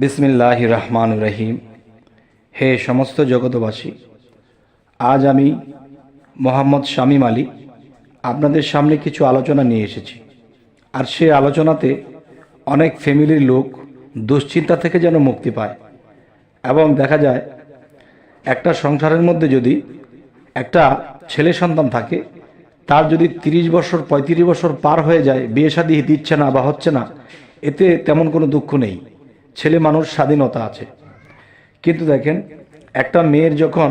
বিসমিল্লাহ রহমান রহিম। হে সমস্ত জগতবাসী আজ আমি মোহাম্মদ শামীম আলী আপনাদের সামনে কিছু আলোচনা নিয়ে এসেছি। আর সে আলোচনাতে অনেক ফ্যামিলির লোক দুশ্চিন্তা থেকে যেন মুক্তি পায়। এবং দেখা যায়, একটা সংসারের মধ্যে যদি একটা ছেলে সন্তান থাকে, তার যদি তিরিশ বছর, পঁয়ত্রিশ বছর পার হয়ে যায়, বিয়ে শাদী দিচ্ছে না বা হচ্ছে না, এতে তেমন কোনো দুঃখ নেই। ছেলে মানুষ স্বাধীনতা আছে। কিন্তু দেখেন, একটা মেয়ের যখন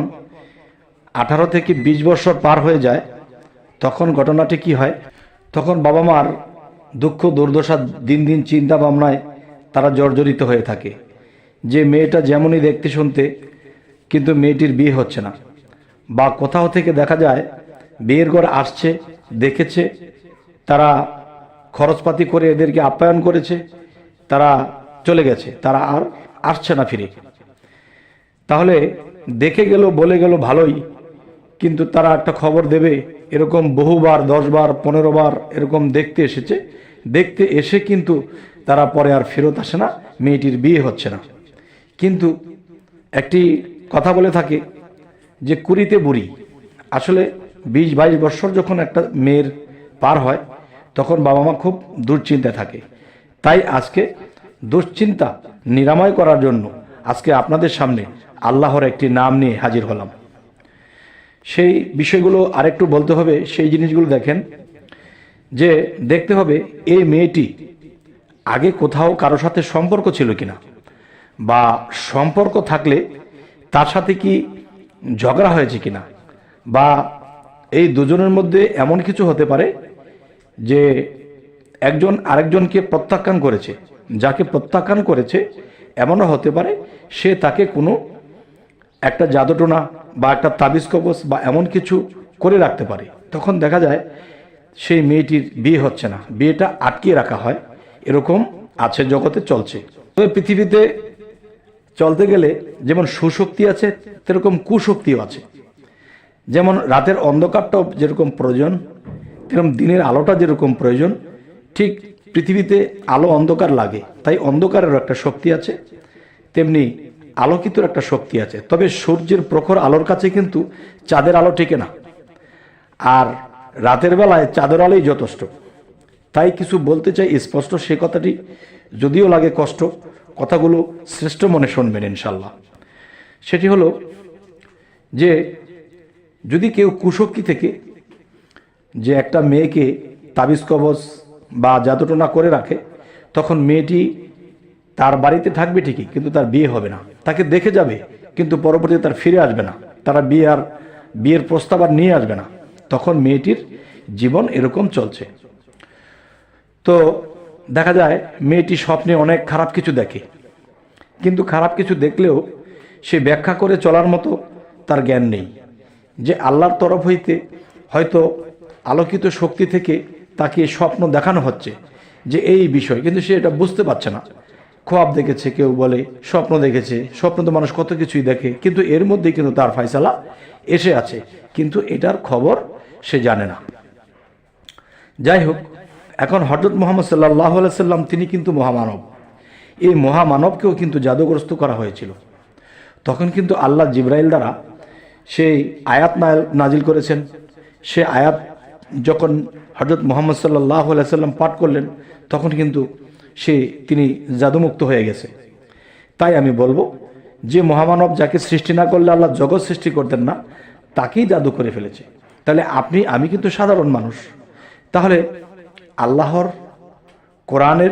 আঠারো থেকে বিশ বছর পার হয়ে যায়, তখন ঘটনাটি কি হয়? তখন বাবা মার দুঃখ, দুর্দশা, দিন দিন চিন্তা ভাবনায় তারা জর্জরিত হয়ে থাকে। যে মেয়েটা যেমনই দেখতে শুনতে, কিন্তু মেয়েটির বিয়ে হচ্ছে না। বা কোথাও থেকে দেখা যায়, বিয়ের ঘর আসছে, দেখেছে, তারা খরচপাতি করে এদেরকে আপ্যায়ন করেছে, তারা চলে গেছে, তারা আর আসছে না ফিরে। তাহলে দেখে গেল, বলে গেল, ভালোই, কিন্তু তারা একটা খবর দেবে, এরকম বহুবার, দশবার পনেরো বার এরকম দেখতে এসেছে। দেখতে এসে কিন্তু তারা পরে আর ফেরত আসে না, মেয়েটির বিয়ে হচ্ছে না। কিন্তু একটি কথা বলে থাকে যে, কুড়িতে বুড়ি। আসলে বিশ বাইশ বছর যখন একটা মেয়ের পার হয়, তখন বাবা মা খুব দুশ্চিন্তায় থাকে। তাই আজকে দুশ্চিন্তা নিরাময় করার জন্য আজকে আপনাদের সামনে আল্লাহর একটি নাম নিয়ে হাজির হলাম। সেই বিষয়গুলো আরেকটু বলতে হবে, সেই জিনিসগুলো দেখেন যে দেখতে হবে এই মেয়েটি আগে কোথাও কারও সাথে সম্পর্ক ছিল কিনা বা সম্পর্ক থাকলে তার সাথে কি ঝগড়া হয়েছে কিনা বা এই দুজনের মধ্যে এমন কিছু হতে পারে যে একজন আরেকজনকে প্রত্যাখ্যান করেছে। যাকে প্রত্যাখ্যান করেছে, এমনও হতে পারে সে তাকে কোনো একটা জাদুটোনা বা একটা তাবিজ কবচ বা এমন কিছু করে রাখতে পারে। তখন দেখা যায় সেই মেয়েটির বিয়ে হচ্ছে না। বিয়েটা আটকিয়ে রাখা হয়। এরকম আছে, জগতে চলছে। তবে পৃথিবীতে চলতে গেলে যেমন সুশক্তি আছে সেরকম কুশক্তিও আছে। যেমন রাতের অন্ধকারটাও যেরকম প্রয়োজন, তেরকম দিনের আলোটা যেরকম প্রয়োজন ঠিক পৃথিবীতে আলো অন্ধকার লাগে, তাই অন্ধকারেরও একটা শক্তি আছে, তেমনি আলোকিতর একটা শক্তি আছে। তবে সূর্যের প্রখর আলোর কাছে কিন্তু চাঁদের আলো টিকে না। আর রাতের বেলায় চাঁদের আলোই যথেষ্ট। তাই কিছু বলতে চাই, স্পষ্ট সে কথাটি যদিও লাগে কষ্ট, কথাগুলো শ্রেষ্ঠ মনে শুনবেন ইনশাল্লাহ সেটি হলো যে, যদি কেউ কুশক্তি থেকে যে একটা মেয়েকে তাবিজ কবচ বা জাদুটোনা করে রাখে, তখন মেয়েটি তার বাড়িতে থাকবে ঠিকই, কিন্তু তার বিয়ে হবে না। তাকে দেখে যাবে, কিন্তু পরবর্তীতে তার ফিরে আসবে না। তারা বিয়ে আর বিয়ের প্রস্তাব আর নিয়ে আসবে না। তখন মেয়েটির জীবন এরকম চলছে। তো দেখা যায়, মেয়েটি স্বপ্নে অনেক খারাপ কিছু দেখে। কিন্তু খারাপ কিছু দেখলেও সে ব্যাখ্যা করে চলার মতো তার জ্ঞান নেই। যে আল্লাহর তরফ হইতে হয়তো আলোকিত শক্তি থেকে তাকে স্বপ্ন দেখানো হচ্ছে যে এই বিষয়। কিন্তু সে এটা বুঝতে পারছে না। খোয়াব দেখেছে, কেউ বলে, স্বপ্ন দেখেছে। স্বপ্ন তো মানুষ কত কিছুই দেখে। কিন্তু এর মধ্যে কিন্তু তার ফয়সালা এসে আছে। কিন্তু এটার খবর সে জানে না। যাই হোক, এখন হজরত মোহাম্মদ সাল্লাহ সাল্লাম, তিনি কিন্তু মহামানব। এই মহামানবকেও কিন্তু জাদুগ্রস্ত করা হয়েছিল। তখন কিন্তু আল্লাহ জিব্রাইল দ্বারা সেই আয়াত নাজিল করেছেন। সে আয়াত যখন হজরত মোহাম্মদ সাল্লাহ সাল্লাম পাঠ করলেন, তখন কিন্তু সে, তিনি জাদুমুক্ত হয়ে গেছে। তাই আমি বলব যে মহামানব যাকে সৃষ্টি না করলে আল্লাহ জগৎ সৃষ্টি করতেন না, তাকেই জাদু করে ফেলেছে। তাহলে আপনি, আমি কিন্তু সাধারণ মানুষ। তাহলে আল্লাহর কোরআনের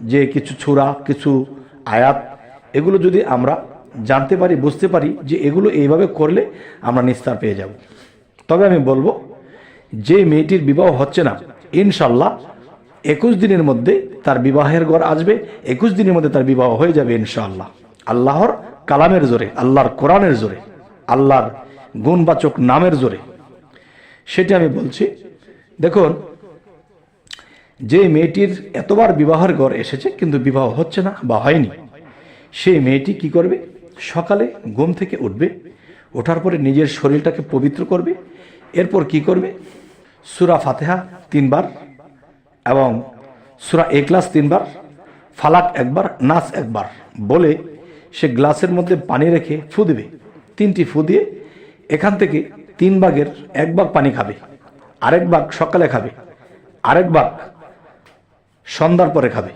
যে কিছু ছুরা কিছু আয়াত, এগুলো যদি আমরা জানতে পারি, বুঝতে পারি যে এগুলো এইভাবে করলে আমরা নিস্তার পেয়ে যাব। তবে আমি বলব যে মেয়েটির বিবাহ হচ্ছে না, ইনশাল্লাহ একুশ দিনের মধ্যে তার বিবাহের ঘর আসবে, একুশ দিনের মধ্যে তার বিবাহ হয়ে যাবে ইনশাআল্লাহ। আল্লাহর কালামের জোরে, আল্লাহর কোরআনের জোরে, আল্লাহর গুণবাচক নামের জোরে। সেটি আমি বলছি, দেখুন, যে মেয়েটির এতবার বিবাহের ঘর এসেছে, কিন্তু বিবাহ হচ্ছে না বা হয়নি, সেই মেয়েটি কি করবে? সকালে ঘুম থেকে উঠবে, ওঠার পরে নিজের শরীরটাকে পবিত্র করবে, এরপর কি করবে? সুরা ফাতেহা তিনবার এবং সুরা এ এক্লাস তিনবার, ফালাক একবার নাচ একবার বলে সে গ্লাসের মধ্যে পানি রেখে ফু দেবে। তিনটি ফু দিয়ে এখান থেকে তিন ভাগের এক ভাগ পানি খাবে, আরেক ভাগ সকালে খাবে, আরেক ভাগ সন্ধ্যার পরে খাবে।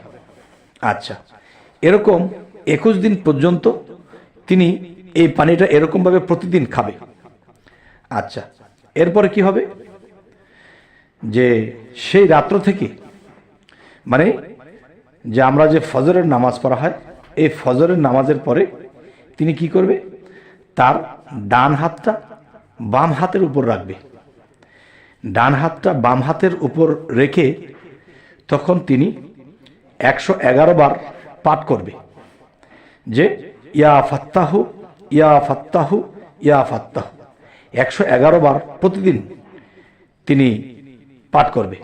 আচ্ছা এরকম একুশ দিন পর্যন্ত তিনি এই পানিটা এরকমভাবে প্রতিদিন খাবে। আচ্ছা এরপরে কি হবে? যে সেই রাত্র থেকে মানে যে আমরা যে ফজরের নামাজ পড়া হয়, এই ফজরের নামাজের পরে তিনি কি করবে? তার ডান হাতটা বাম হাতের উপর রাখবে। ডান হাতটা বাম হাতের উপর রেখে তখন তিনি একশো এগারো বার পাঠ করবে যে, ইয়া ফাত্তাহু ইয়া ফাত্তাহু ইয়া ফাত্তাহু। একশো এগারো বার প্রতিদিন তিনি পাঠ করবে।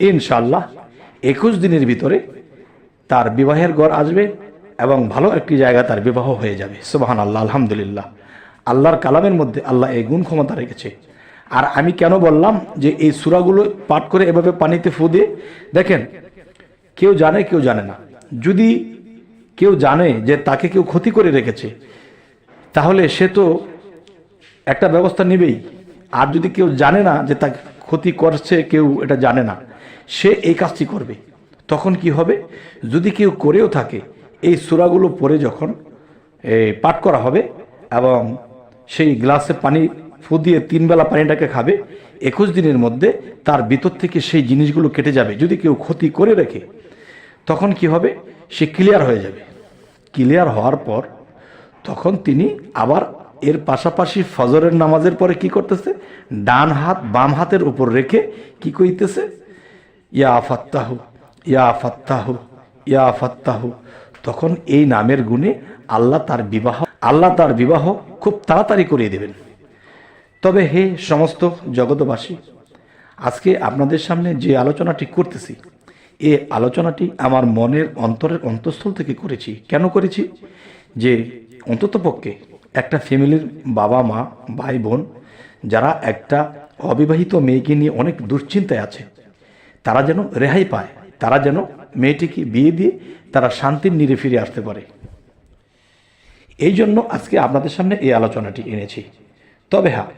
ইনশাল্লাহ একুশ দিনের ভিতরে তার বিবাহের ঘর আসবে এবং ভালো একটি জায়গা তার বিবাহ হয়ে যাবে। সুবাহান আল্লাহ আলহামদুলিল্লাহ। আল্লাহর কালামের মধ্যে আল্লাহ এই গুণ ক্ষমতা রেখেছে। আর আমি কেন বললাম যে এই সুরাগুলো পাঠ করে এভাবে পানিতে ফু দিয়ে, দেখেন, কেউ জানে কেউ জানে না। যদি কেউ জানে যে তাকে কেউ ক্ষতি করে রেখেছে, তাহলে সে তো একটা ব্যবস্থা নেবেই। আর যদি কেউ জানে না যে তাকে ক্ষতি করছে কেউ, এটা জানে না। সে এই কাজটি করবে। তখন কি হবে? যদি কেউ করেও থাকে, এই সুরাগুলো পরে যখন পাঠ করা হবে এবং সেই গ্লাসে পানি ফু দিয়ে তিন বেলা পানিটাকে খাবে, একুশ দিনের মধ্যে তার ভিতর থেকে সেই জিনিসগুলো কেটে যাবে। যদি কেউ ক্ষতি করে রেখে, তখন কি হবে? সে ক্লিয়ার হয়ে যাবে। ক্লিয়ার হওয়ার পর তখন তিনি আবার এর পাশাপাশি ফজরের নামাজের পরে কি করতেছে? ডান হাত বাম হাতের উপর রেখে কি কইতেছে? ইয়া ফাত্তাহু ইয়া ফাত্তাহু ইয়া ফাত্তাহু। তখন এই নামের গুণে আল্লাহ তার বিবাহ, আল্লাহ তার বিবাহ খুব তাড়াতাড়ি করিয়ে দেবেন। তবে হে সমস্ত জগতবাসী আজকে আপনাদের সামনে যে আলোচনাটি করতেছি, এ আলোচনাটি আমার মনের অন্তরের অন্তঃস্থল থেকে করেছি। কেন করেছি? যে অন্ততপক্ষে একটা ফ্যামিলির বাবা মা, ভাই বোন, যারা একটা অবিবাহিত মেয়েকে নিয়ে অনেক দুশ্চিন্তায় আছে, তারা যেন রেহাই পায়, তারা যেন মেয়েটিকে বিয়ে দিয়ে তারা শান্তির নিরে ফিরে আসতে পারে। এই জন্য আজকে আপনাদের সামনে এই আলোচনাটি এনেছি। তবে হ্যাঁ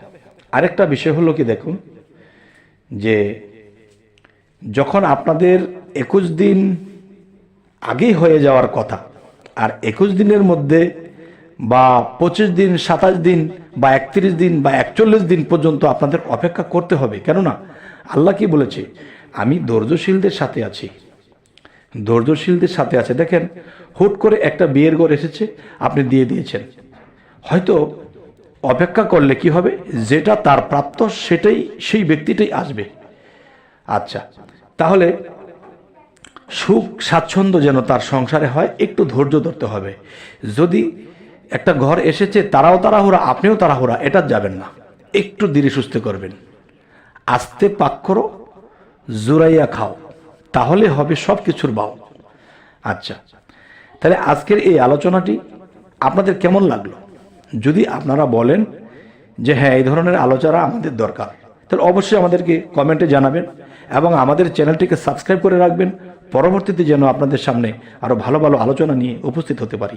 আরেকটা বিষয় হলো কি দেখুন, যে যখন আপনাদের একুশ দিন আগেই হয়ে যাওয়ার কথা, আর একুশ দিনের মধ্যে বা পঁচিশ দিন, সাতাশ দিন বা একত্রিশ দিন বা একচল্লিশ দিন পর্যন্ত আপনাদের অপেক্ষা করতে হবে। কেননা আল্লাহ কি বলেছে? আমি ধৈর্যশীলদের সাথে আছি। ধৈর্যশীলদের সাথে আছে। দেখেন, হুট করে একটা বিয়ের ঘর এসেছে, আপনি দিয়ে দিয়েছেন। হয়তো অপেক্ষা করলে কি হবে? যেটা তার প্রাপ্ত সেটাই, সেই ব্যক্তিটাই আসবে। আচ্ছা তাহলে সুখ, স্বাচ্ছন্দ্য যেন তার সংসারে হয়, একটু ধৈর্য ধরতে হবে। যদি একটা ঘর এসেছে, তারাও তাড়াহুড়া, আপনিও তাড়াহুড়া, এটা যাবেন না। একটু ধীরে সুস্থে করবেন। আস্তে পাক করো, জোরাইয়া খাও, তাহলে হবে সব কিছুর বাও। আচ্ছা তাহলে আজকের এই আলোচনাটি আপনাদের কেমন লাগল? যদি আপনারা বলেন যে হ্যাঁ এই ধরনের আলোচনা আমাদের দরকার, তাহলে অবশ্যই আমাদেরকে কমেন্টে জানাবেন এবং আমাদের চ্যানেলটিকে সাবস্ক্রাইব করে রাখবেন। পরবর্তীতে যেন আপনাদের সামনে আরও ভালো ভালো আলোচনা নিয়ে উপস্থিত হতে পারি।